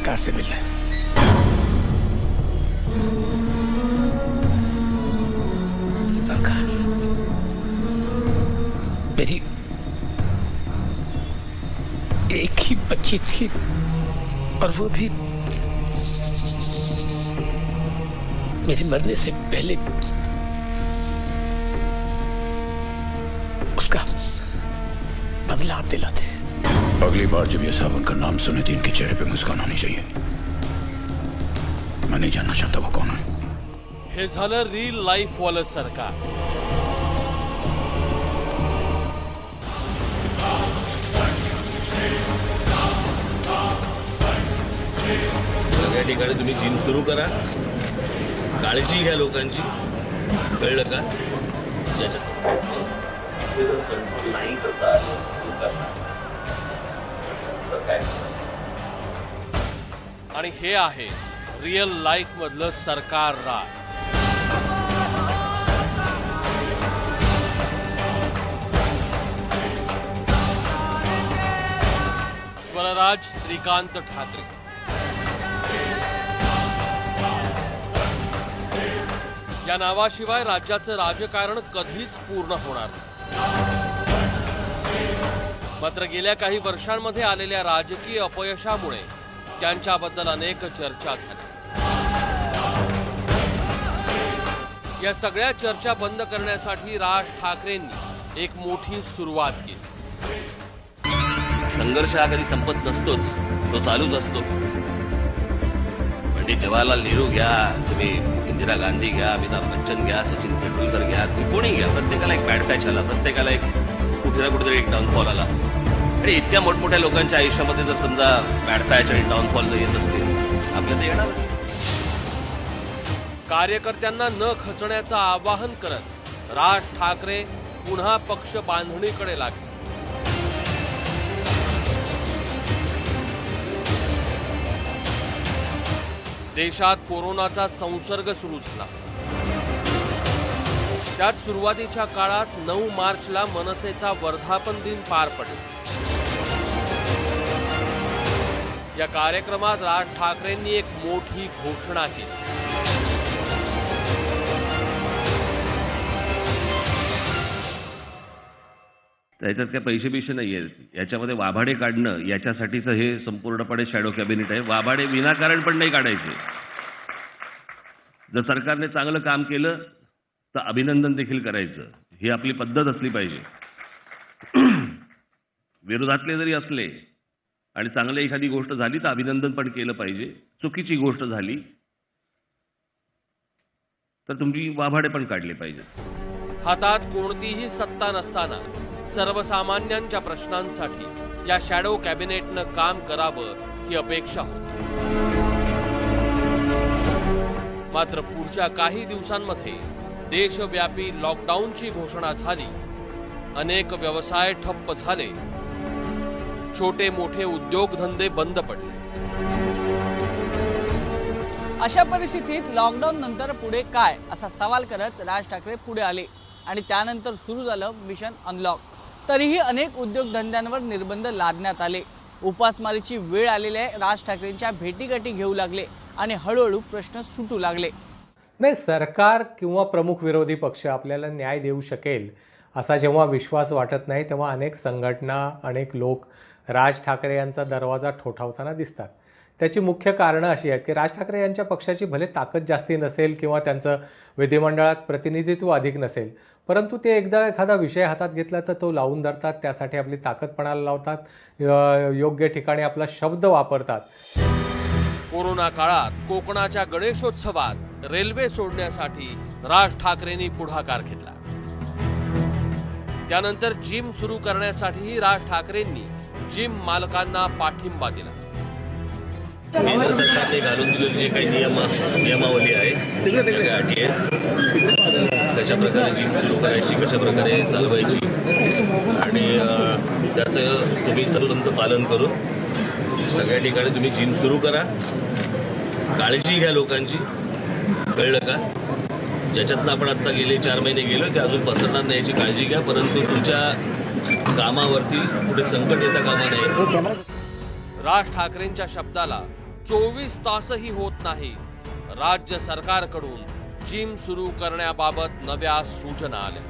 सरकार से मिलना है। सरकार, मेरी एक ही बच्ची थी और वो भी मेरे मरने से पहले उसका बदला दिलाते अगली बार जब ये साहब उनका नाम सुने तो इनके चेहरे पे मुस्कान आनी चाहिए। मैं नहीं जानना चाहता वो कौन है। हे झालं रिल लाईफ वालं सरकार। सगळ्या ठिकाणी तुम्ही जिम सुरू करा. काळजी घ्या लोकांची. कळलं का? ज्याच्यात काय? आणि हे आहे रिअल लाईफ मधलं सरकार राज. स्वरराज श्रीकांत ठाकरे. या नावाशिवाय राज्याचं राजकारण कधीच पूर्ण होणार नाही. मात्र गेल्या काही वर्षांमध्ये आलेल्या राजकीय अपयशामुळे त्यांच्याबद्दल अनेक चर्चा झाल्या. या सगळ्या चर्चा बंद करण्यासाठी राज ठाकरेंनी एक मोठी सुरुवात केली. संघर्ष हा कधी संपत नसतोच तो चालूच असतो. म्हणजे जवाहरलाल नेहरू घ्या तुम्ही इंदिरा गांधी घ्या अमिताभ बच्चन घ्या सचिन तेंडुलकर घ्या तुम्ही कोणी घ्या? प्रत्येकाला एक बॅड पॅच आला प्रत्येकाला एक कुठे ना कुठेतरी एक डाऊनफॉल आला. आणि इतक्या मोठमोठ्या लोकांच्या आयुष्यामध्ये जर समजा बॅड डाऊनफॉल जर येत असतील आपल्या ते येणारच. कार्यकर्त्यांना न खचण्याचं आवाहन करत राज ठाकरे पुन्हा पक्ष बांधणीकडे लागले. देशात कोरोनाचा संसर्ग सुरू झाला. त्यात सुरुवातीच्या काळात नऊ मार्चला मनसेचा वर्धापन दिन पार पडला. या कार्यक्रमात राज ठाकरेंनी एक मोठी घोषणा केली. त्याच्यात काही पैसे बिशे नाही आहेत. याच्यामध्ये वाभाडे काढणं याच्यासाठीचं हे संपूर्णपणे शॅडो कॅबिनेट आहे. वाभाडे विनाकारण पण नाही काढायचे. जर सरकारने चांगलं काम केलं तर अभिनंदन देखील करायचं. ही आपली पद्धत असली पाहिजे. विरोधातले जरी असले आणि चांगली एखादी गोष्ट झाली तर अभिनंदन पण केलं पाहिजे. चुकीची गोष्ट झाली तर तुमची वाभाडे पण काढले पाहिजेत. हातात कोणतीही सत्ता नसताना सर्वसामान्यांच्या प्रश्नांसाठी या शॅडो कॅबिनेटनं काम करावं ही अपेक्षा होती. मात्र पुढच्या काही दिवसांमध्ये देशव्यापी लॉकडाऊनची घोषणा झाली. अनेक व्यवसाय ठप्प झाले. छोटे मोठे उद्योगधंदे बंद पडले. अशा परिस्थितीत लॉकडाऊन नंतर पुढे काय असा सवाल करत राज ठाकरे पुढे आले आणि त्यानंतर सुरू झालं मिशन अनलॉक तरीही अनेक उद्योगधंद्यांवर निर्बंध लादण्यात आले. उपासमारीची वेळ आलेल्या राज ठाकरेंच्या भेटीगाठी घेऊ लागले आणि हळूहळू प्रश्न सुटू लागले. नाही सरकार किंवा प्रमुख विरोधी पक्ष आपल्याला न्याय देऊ शकेल असा जेव्हा विश्वास वाटत नाही तेव्हा अनेक संघटना अनेक लोक राज ठाकरे यांचा दरवाजा ठोठावताना दिसतात. त्याची मुख्य कारणं अशी आहेत की राज ठाकरे यांच्या पक्षाची भले ताकद जास्ती नसेल किंवा त्यांचं विधिमंडळात प्रतिनिधित्व अधिक नसेल परंतु ते एकदा एखादा विषय हातात घेतला तर तो लावून धरतात त्यासाठी आपली ताकदपणाला लावतात योग्य ठिकाणी आपला शब्द वापरतात. कोरोना काळात कोकणाच्या गणेशोत्सवात रेल्वे सोडण्यासाठी राज ठाकरेंनी पुढाकार घेतला. त्यानंतर जिम सुरू करण्यासाठीही राज ठाकरेंनी जिम मालकांना पाठिंबा दिला. केंद्र सरकारने घालून दिलेली जे काही नियम नियमावली आहे त्या काही अटी आहेत. कशा प्रकारे जिम सुरू करायची कशा प्रकारे चालवायची आणि त्याचं तुम्ही तंत पालन करून सगळ्या ठिकाणी तुम्ही जिम सुरू करा. काळजी घ्या लोकांची. कळलं का? ज्याच्यातनं आपण आत्ता गेले चार महिने गेलो ते अजून पसरणार नाही याची काळजी घ्या परंतु तुमच्या कामावरती कुठे संकट येता कामा नये. राज ठाकरेंच्या शब्दाला चोवीस तासही होत नाही. राज्य सरकारकडून जिम सुरू करण्याबाबत नव्या सूचना आल्या.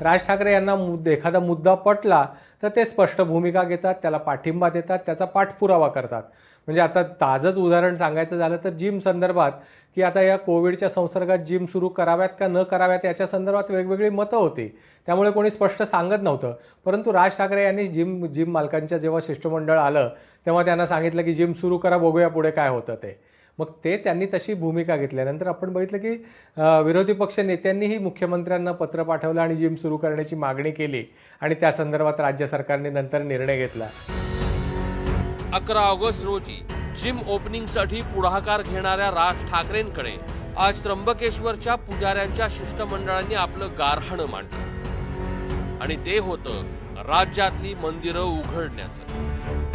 राज ठाकरे यांना मुद्दे एखादा मुद्दा पटला तर ते स्पष्ट भूमिका घेतात त्याला पाठिंबा देतात त्याचा पाठपुरावा करतात. म्हणजे आता ताजंच उदाहरण सांगायचं झालं तर जिम संदर्भात की आता या कोविडच्या संसर्गात जिम सुरू कराव्यात का न कराव्यात याच्या संदर्भात वेगवेगळी मतं होती. त्यामुळे कोणी स्पष्ट सांगत नव्हतं. परंतु राज ठाकरे यांनी जिम जिम मालकांच्या जेव्हा शिष्टमंडळ आलं तेव्हा त्यांना सांगितलं की जिम सुरू करा बघूया पुढे काय होतं ते. मग ते त्यांनी तशी भूमिका घेतल्यानंतर आपण बघितलं की विरोधी पक्ष नेत्यांनीही मुख्यमंत्र्यांना पत्र पाठवलं आणि जिम सुरू करण्याची मागणी केली आणि त्या संदर्भात राज्य सरकारने नंतर निर्णय घेतला. अकरा ऑगस्ट रोजी जिम ओपनिंगसाठी पुढाकार घेणाऱ्या राज ठाकरेंकडे आज त्र्यंबकेश्वरच्या पुजाऱ्यांच्या शिष्टमंडळांनी आपलं गारहाणं मांडलं. आणि ते होतं राज्यातली मंदिरं उघडण्याचं.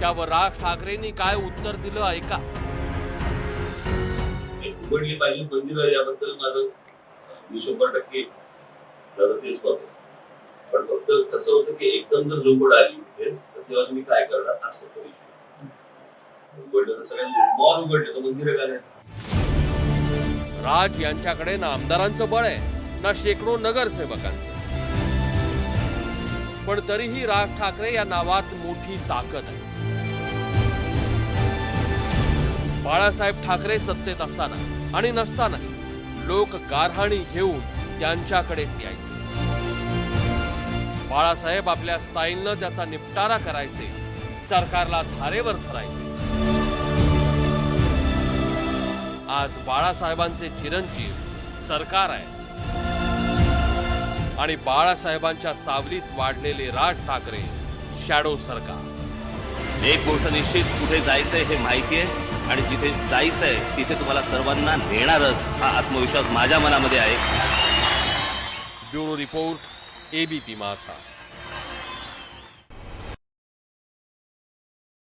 त्यावर राज ठाकरेंनी काय उत्तर दिलं ऐका. उघडली पाहिजे याबद्दल माझं मी शंभर टक्के. पण फक्त कसं होतं की एकदम जर झोपड आली तर तेव्हा तुम्ही काय करणार असं उघडलं तर सगळ्यांनी मॉल उघडले तर मंदिरं काय राज यांच्याकडे ना आमदारांचं बळ आहे ना शेकडो नगरसेवकांचं. पण तरीही राज ठाकरे या नावात मोठी ताकद आहे. बाळासाहेब ठाकरे सत्तेत असताना आणि नसतानाही लोक गारहाणी घेऊन त्यांच्याकडेच यायचे. बाळासाहेब आपल्या स्टाईलनं त्याचा निपटारा करायचे सरकारला धारेवर धरायचे. आज बाळासाहेबांचे चिरंजीव सरकार आहे. आणि बाळासाहेबांच्या सावलीत वाढलेले राज ठाकरे शॅडो सरकार. एक गोष्ट निश्चित कुठे जायचंय हे माहिती आहे आणि जिथे जायचं आहे तिथे तुम्हाला सर्वांना नेणारच हा आत्मविश्वास माझ्या मनामध्ये आहे. ब्युरो रिपोर्ट एबीपी माझा